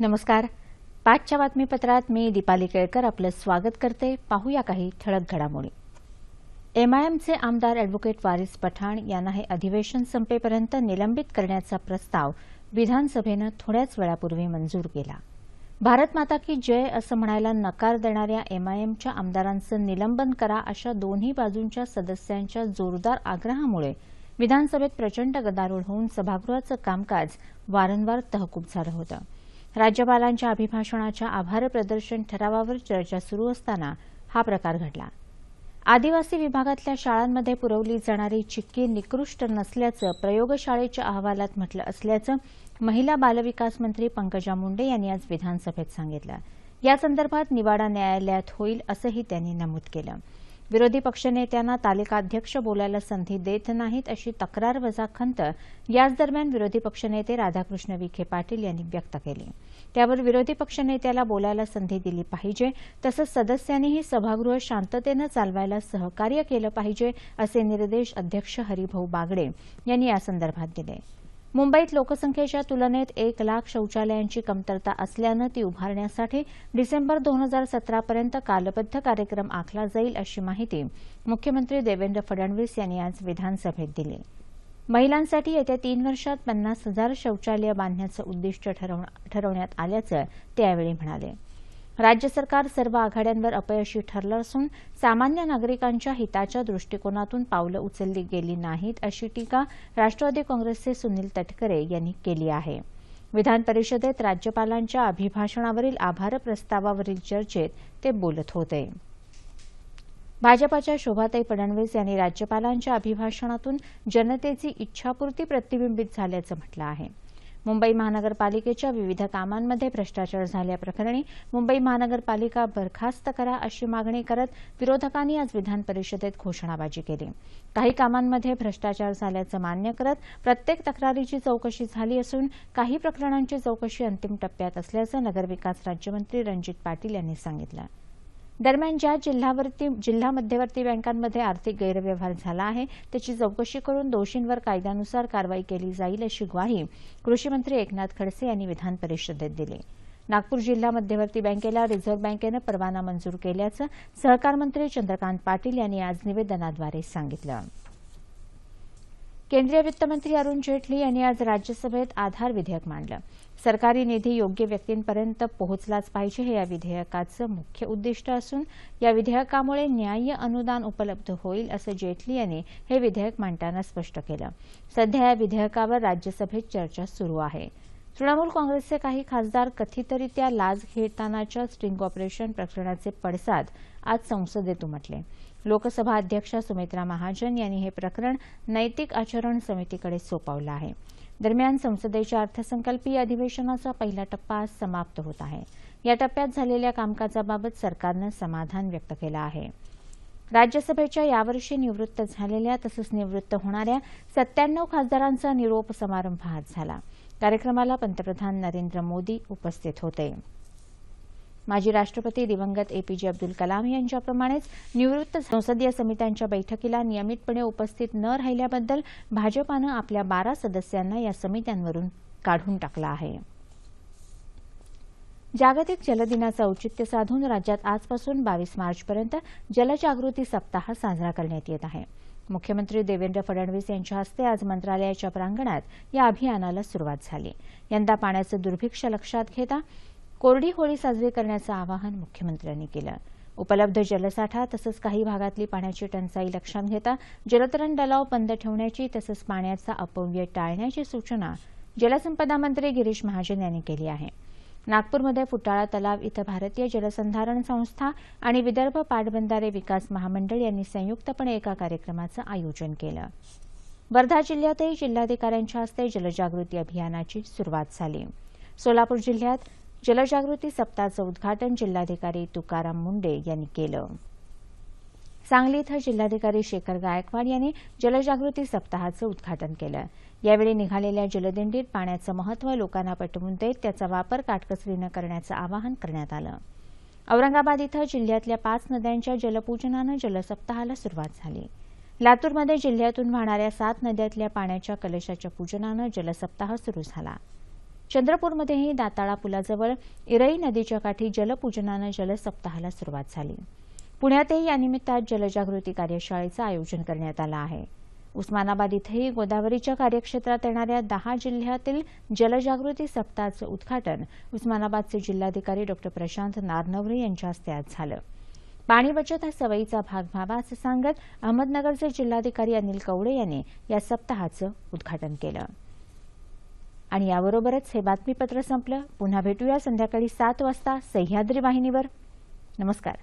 नमस्कार. पाचच्या बातमीपत्रात मी दीपाली केळकर आपलं स्वागत करते. पाहूया काही ठळक घडामोडी. एमआयएमचे आमदार अॅडव्होकेट वारिस पठाण यांना हे अधिवेशन संपेपर्यंत निलंबित करण्याचा प्रस्ताव विधानसभेनं थोड्याच वेळापूर्वी मंजूर केला. भारत माता की जय असं म्हणायला नकार देणाऱ्या एमआयएमच्या आमदारांचं निलंबन करा अशा दोन्ही बाजूंच्या सदस्यांच्या जोरदार आग्रहामुळे विधानसभेत प्रचंड गदारोळ होऊन सभागृहाचं कामकाज वारंवार तहकूब झालं होतं. राज्यपालांच्या अभिभाषणाच्या आभार प्रदर्शन ठरावावर चर्चा सुरू असताना हा प्रकार घडला. आदिवासी विभागातल्या शाळांमध्ये पुरवली जाणारी चिक्की निकृष्ट नसल्याचं प्रयोगशाळेच्या अहवालात म्हटलं असल्याचं महिला बालविकास मंत्री पंकजा मुंडे यांनी आज विधानसभेत सांगितलं. यासंदर्भात निवाडा न्यायालयात होईल असंही त्यांनी नमूद केलं. विरोधी पक्षनेत्यांना तालिकाध्यक्ष बोलायला संधी देत नाहीत अशी तक्रार वजा खंत याच दरम्यान विरोधी पक्षनेते राधाकृष्ण विखे पाटील यांनी व्यक्त केली. त्यावर विरोधी पक्षनेत्याला बोलायला संधी दिली पाहिजे तसंच सदस्यांनीही सभागृह शांततेनं चालवायला सहकार्य केलं पाहिजे असे निर्देश अध्यक्ष हरिभाऊ बागडे यांनी यासंदर्भात दिले. मुंबईत लोकसंख्येच्या तुलनेत एक लाख शौचालयांची कमतरता असल्यानं ती उभारण्यासाठी डिसेंबर दोन हजार सतरापर्यंत कालबद्ध कार्यक्रम आखला जाईल अशी माहिती मुख्यमंत्री देवेंद्र फडणवीस यांनी आज विधानसभेत दिली. महिलांसाठी येत्या तीन वर्षात पन्नास हजार शौचालय बांधण्याचं उद्दिष्ट ठरवण्यात आल्याचं ते यावेळी म्हणाले. राज्य सरकार सर्व आघाड्यांवर अपयशी ठरलं असून सामान्य नागरिकांच्या हिताच्या दृष्टिकोनातून पावलं उचलली गेली नाहीत अशी टीका राष्ट्रवादी काँग्रेसचे सुनील तटकरे यांनी केली आहे. विधान परिषदेत राज्यपालांच्या अभिभाषणावरील आभार प्रस्तावावरील चर्चेत ते बोलत होते. भाजपाच्या शोभाताई फडणवीस यांनी राज्यपालांच्या अभिभाषणातून जनतेची इच्छापूर्ती प्रतिबिंबित झाल्याचं म्हटलं आहे. मुंबई महानगरपालिकेच्या विविध कामांमध्ये भ्रष्टाचार झाल्याप्रकरणी मुंबई महानगरपालिका बरखास्त करा अशी मागणी करत विरोधकांनी आज विधान परिषदेत घोषणाबाजी केली. काही कामांमध्ये भ्रष्टाचार झाल्याचं मान्य करत प्रत्येक तक्रारीची चौकशी झाली असून काही प्रकरणांची चौकशी अंतिम टप्प्यात असल्याचं नगरविकास राज्यमंत्री रणजित पाटील यांनी सांगितलं. दरम्यान ज्या जिल्हावरती जिल्हा मध्यवर्ती बँकांमध्ये आर्थिक गैरव्यवहार झाला आहे त्याची चौकशी करून दोषींवर कायद्यानुसार कारवाई केली जाईल अशी ग्वाही कृषीमंत्री एकनाथ खडसे यांनी विधान परिषदेत दिली. नागपूर जिल्हा मध्यवर्ती बँकेला रिझर्व्ह बँकेनं परवाना मंजूर केल्याचं सहकार मंत्री चंद्रकांत पाटील यांनी आज निवेदनाद्वारे सांगितलं. केंद्रीय वित्तमंत्री अरुण जेटली यांनी आज राज्यसभेत आधार विधेयक मांडलं. सरकारी निधी योग्य व्यक्तींपर्यंत पोहोचलाच पाहिजे हे या विधेयकाचं मुख्य उद्दिष्ट असून या विधेयकामुळे न्याय्य अनुदान उपलब्ध होईल असं जेटली यांनी हे विधेयक मांडताना स्पष्ट केलं. सध्या या विधेयकावर राज्यसभेत चर्चा सुरू आहे. तृणमूल काँग्रेसचे काही खासदार कथितरित्या लाच घेतानाच्या स्टिंग ऑपरेशन प्रकरणाचे पडसाद आज संसदेत उमटले. लोकसभा अध्यक्षा सुमित्रा महाजन यांनी हे प्रकरण नैतिक आचरण समितीकडे सोपवलं आहे. दरम्यान संसदेच्या अर्थसंकल्पीय अधिवेशनाचा पहिला टप्पा आज समाप्त होत आहे. या टप्प्यात झालेल्या कामकाजाबाबत सरकारनं समाधान व्यक्त केलं आहे. राज्यसभेच्या यावर्षी निवृत्त झालेल्या तसंच निवृत्त होणाऱ्या सत्त्याण्णव खासदारांचा निरोप समारंभ आज झाला. कार्यक्रमाला पंतप्रधान नरेंद्र मोदी उपस्थित होते. माजी राष्ट्रपती दिवंगत एपीजे अब्दुल कलाम यांच्याप्रमाणेच निवृत्त संसदीय समित्यांच्या बैठकीला नियमितपणे उपस्थित न राहिल्याबद्दल भाजपानं आपल्या बारा सदस्यांना या समित्यांवरून काढून टाकलं आहे. जागतिक जलदिनाचं औचित्य साधून राज्यात आजपासून बावीस मार्चपर्यंत जलजागृती सप्ताह साजरा करण्यात येत आहे. मुख्यमंत्री देवेंद्र फडणवीस यांच्या हस्ते आज मंत्रालयाच्या प्रांगणात या अभियानाला सुरुवात झाली. यंदा पाण्याचं दुर्भिक्ष लक्षात घेता कोरडी होळी साजरी करण्याचं आवाहन मुख्यमंत्र्यांनी केलं. उपलब्ध जलसाठा तसंच काही भागातली पाण्याची टंचाई लक्षात घेता जलतरण तलाव बंद ठेवण्याची तसंच पाण्याचा अपव्यय टाळण्याची सूचना जलसंपदा मंत्री गिरीश महाजन यांनी केली आहे. नागपूरमध्ये फुटाळा तलाव इथं भारतीय जलसंधारण संस्था आणि विदर्भ पाटबंधारे विकास महामंडळ यांनी संयुक्तपणे एका कार्यक्रमाचं आयोजन केलं. वर्धा जिल्ह्यातही जिल्हाधिकाऱ्यांच्या हस्ते जलजागृती अभियानाची सुरुवात झाली. सोलापूर जिल्ह्यात जलजागृती सप्ताहाचं उद्घाटन जिल्हाधिकारी तुकाराम मुंडे यांनी केलं. सांगली इथं जिल्हाधिकारी शेखर गायकवाड यांनी जलजागृती सप्ताहाचं उद्घाटन केलं. यावेळी निघालेल्या जलदिंडीत पाण्याचं महत्त्व लोकांना पटवून देत त्याचा वापर काटकसरीनं करण्याचं आवाहन करण्यात आलं. औरंगाबाद इथं जिल्ह्यातल्या पाच नद्यांच्या जलपूजनानं जलसप्ताहाला सुरुवात झाली. लातूरमध्ये जिल्ह्यातून वाहणाऱ्या सात नद्यातल्या पाण्याच्या कलशाच्या पूजनानं जलसप्ताह सुरू झाला. चंद्रपूरमध्येही दाताळा पुलाजवळ इरई नदीच्या काठी जलपूजनानं जलसप्ताहाला सुरुवात झाली. पुण्यातही यानिमित्त आज जलजागृती कार्यशाळेचं आयोजन करण्यात आलं आहे. उस्मानाबाद इथंही गोदावरीच्या कार्यक्षेत्रात येणाऱ्या दहा जिल्ह्यातील जलजागृती सप्ताहाचं उद्घाटन उस्मानाबादचे जिल्हाधिकारी डॉ. प्रशांत नारनवरे यांच्या हस्ते आज झालं. पाणी बचत हा सवयीचा भाग व्हावा असं सांगत अहमदनगरचे जिल्हाधिकारी अनिल कवडे यांनी या सप्ताहाचं उद्घाटन केलं. आणि याबरोबरच हे बातमीपत्र संपलं. पुन्हा भेटूया संध्याकाळी सात वाजता सह्याद्री वाहिनीवर. नमस्कार.